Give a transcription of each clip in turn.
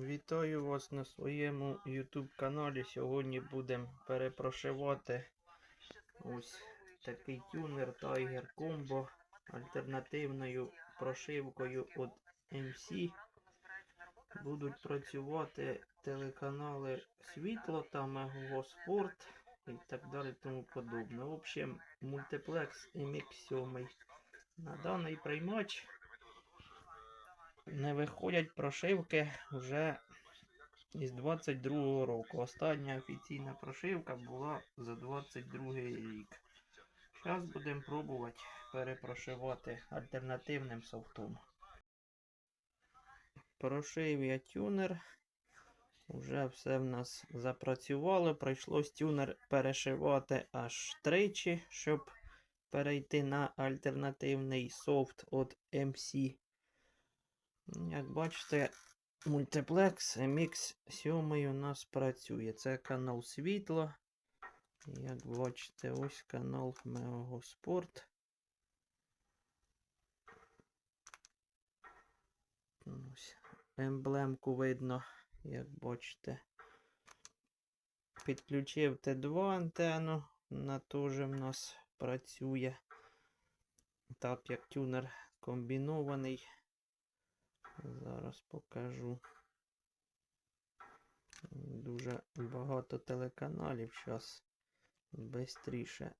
Вітаю вас на своєму YouTube каналі. Сьогодні будемо перепрошивати ось такий тюнер Tiger Combo альтернативною прошивкою від MC. Будуть працювати телеканали Світло та Мегаго Спорт і так далі тому подобне. В общем, мультиплекс MX7. На даний приймач не виходять прошивки вже із 22-го року. Остання офіційна прошивка була за 22 рік. Зараз будемо пробувати перепрошивати альтернативним софтом. Прошив я тюнер. Уже все в нас запрацювало. Прийшлось тюнер перешивати аж тричі, щоб перейти на альтернативний софт від MC. Як бачите, мультиплекс MX7 у нас працює. Це канал Світло. Як бачите, ось канал Меого Спорт. Ось емблемку видно, як бачите. Підключив Т2 антенну, вона теж в нас працює. Так як тюнер комбінований. Зараз покажу. Дуже багато телеканалів. Зараз швидше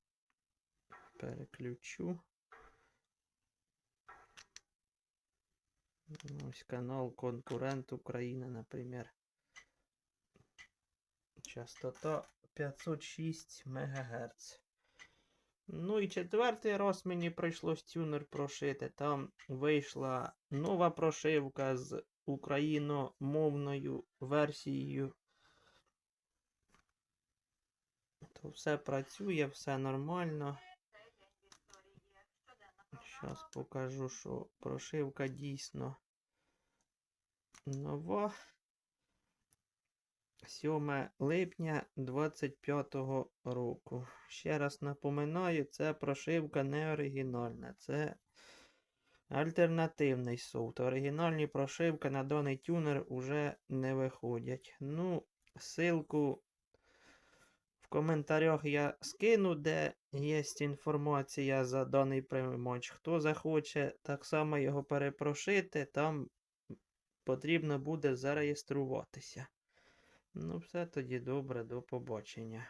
переключу. Ось канал Конкурент Україна, наприклад. Частота 506 МГц. Ну і четвертий раз мені прийшлось тюнер прошити. Там вийшла нова прошивка з україномовною версією. То все працює, все нормально. Зараз покажу, що прошивка дійсно нова. 7 липня 25 року. Ще раз напоминаю, це прошивка не оригінальна. Це альтернативний софт. Оригінальні прошивки на даний тюнер уже не виходять. Ну, ссылку в коментарях я скину, де є інформація за даний приймач. Хто захоче так само його перепрошити, там потрібно буде зареєструватися. Ну, все тоді добре, до побачення.